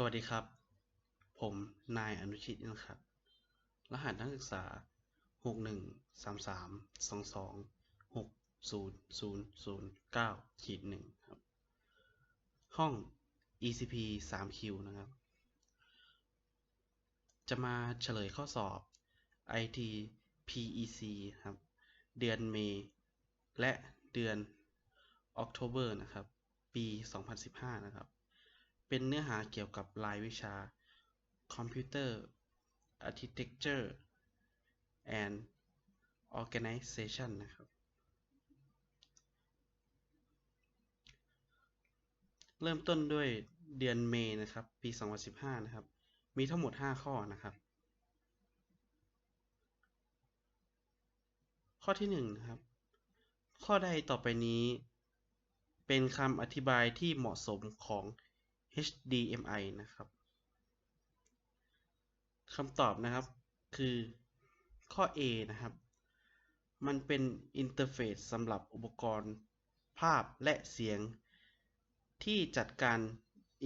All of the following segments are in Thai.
สวัสดีครับ ผมนายอนุชิตนะครับ รหัสนักศึกษา 613322600009ขีดหนึ่งครับ ห้อง ECP 3Q นะครับ จะมาเฉลยข้อสอบ IT PEC ครับ เดือนเมษและเดือน October นะครับ ปี 2015 นะครับ เป็นเนื้อหาเกี่ยวกับรายวิชา Computer Architecture and Organization นะครับ เริ่มต้นด้วยเดือนเมษนะครับ ปี 2015 นะครับ มีทั้งหมด 5 ข้อนะครับ ข้อที่1นะครับ ข้อใดต่อไปนี้เป็นคำอธิบายที่เหมาะสมของ HDMI นะครับคำตอบนะครับคือข้อ A นะครับ มันเป็นอินเทอร์เฟซสำหรับอุปกรณ์ภาพและเสียง ที่จัดการ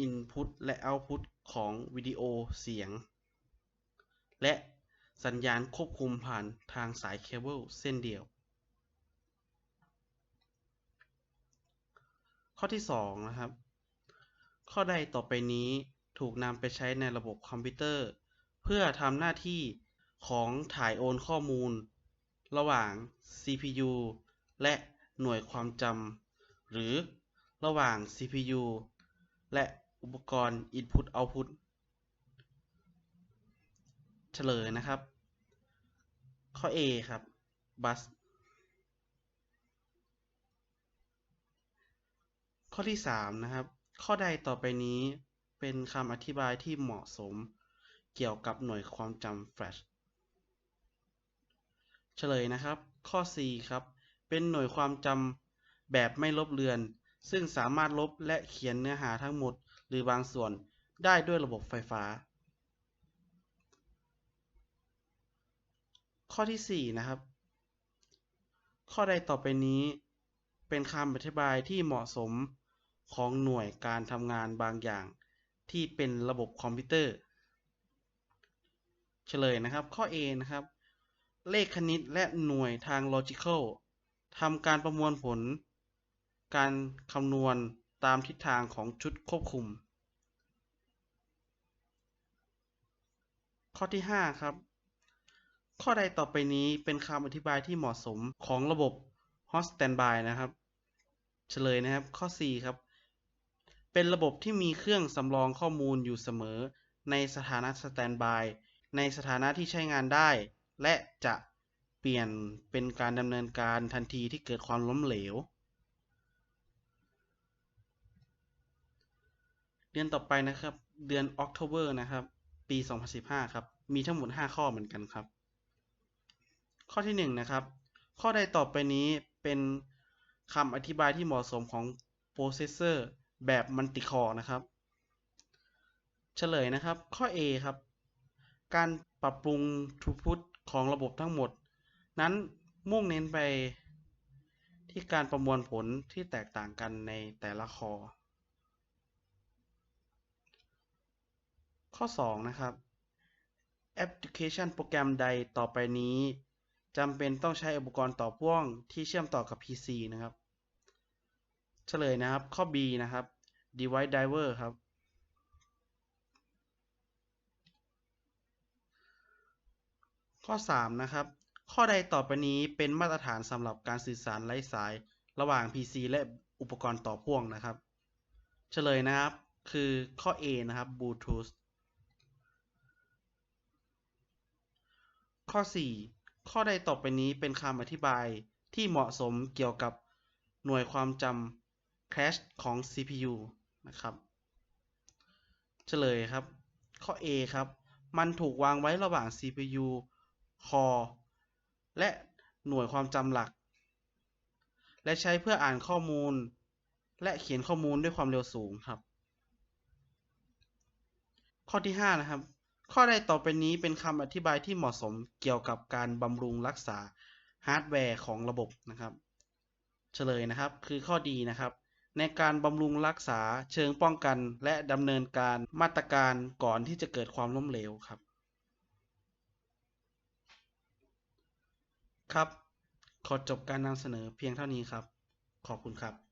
Input และ Output ของวิดีโอเสียง และสัญญาณควบคุมผ่านทางสายเคเบิลเส้นเดียว ข้อที่ 2 นะครับ ข้อใดต่อไปนี้ถูกนำไปใช้ในระบบคอมพิวเตอร์ เพื่อทำหน้าที่ของถ่ายโอนข้อมูล ระหว่าง CPU และหน่วยความจำหรือระหว่าง CPU และอุปกรณ์ Input Output เฉลยนะครับ ข้อ A ครับ Bus ข้อที่ 3 นะครับ ข้อใดต่อไปนี้เป็นคำอธิบายที่เหมาะสม เกี่ยวกับหน่วยความจำแฟลชเฉลยนะครับ ข้อ C ครับ เป็นหน่วยความจำแบบไม่ลบเลือน ซึ่งสามารถลบและเขียนเนื้อหาทั้งหมด หรือบางส่วนได้ด้วยระบบไฟฟ้า ข้อที่ 4 นะครับ ข้อใดต่อไปนี้เป็นคำอธิบายที่เหมาะสม ของหน่วยการทำงานบางอย่างที่เป็นระบบคอมพิวเตอร์ เฉลยนะครับข้อ A นะครับ เลขคณิตและหน่วยทาง logical ทำการประมวลผล การคำนวณตามทิศทางของชุดควบคุม ข้อที่ 5 ครับ ข้อใดต่อไปนี้เป็นคำอธิบายที่เหมาะสมของระบบ hot standby นะครับ เฉลยนะครับข้อ 4 ครับ เป็นระบบที่มีเครื่องสำรองข้อมูลอยู่เสมอ ในสถานะ standby ในสถานะที่ใช้งานได้ และจะเปลี่ยนเป็นการดำเนินการทันทีที่เกิดความล้มเหลว เดือนต่อไปนะครับ เดือน October นะครับ ปี 2015 ครับ มีทั้งหมด 5 ข้อเหมือนกันครับ ข้อที่1นะครับข้อใดต่อไปนี้เป็นคำอธิบายที่เหมาะสมของโปรเซสเซอร์ แบบมัลติคอร์นะครับ เฉลยนะครับ ข้อ A ครับ การปรับปรุงทูพุตของระบบทั้งหมด นั้นมุ่งเน้นไปที่การประมวลผลที่แตกต่างกันในแต่ละคอ ข้อ 2 นะครับแอปพลิเคชันโปรแกรมใดต่อไปนี้จำเป็นต้องใช้อุปกรณ์ต่อพ่วงที่เชื่อมต่อกับ PC นะครับ เฉลยนะครับข้อ B นะครับ device driver ครับ ข้อ 3 นะครับ ข้อใดต่อไปนี้เป็นมาตรฐานสำหรับการสื่อสารไร้สายระหว่าง PC และอุปกรณ์ต่อพ่วงนะครับ เฉลยนะครับ คือข้อ A นะครับ Bluetooth ข้อ 4 ข้อใดต่อไปนี้เป็นคำอธิบายที่เหมาะสมเกี่ยวกับหน่วยความจำ cache ของ CPU นะครับเฉลยครับ ข้อ A ครับ มันถูกวางไว้ระหว่าง CPU Core และหน่วยความจำหลัก และใช้เพื่ออ่านข้อมูล และเขียนข้อมูลด้วยความเร็วสูงครับ ข้อที่ 5 นะครับ ข้อใดต่อไปนี้เป็นคำอธิบายที่เหมาะสมเกี่ยวกับการบำรุงรักษาฮาร์ดแวร์ของระบบนะครับ เฉลยนะครับคือข้อดีนะครับ ในการบำรุงรักษาเชิงป้องกัน และดำเนินการมาตรการก่อนที่จะเกิดความล้มเหลวครับ ครับ ขอจบการนำเสนอเพียงเท่านี้ครับ ขอบคุณครับ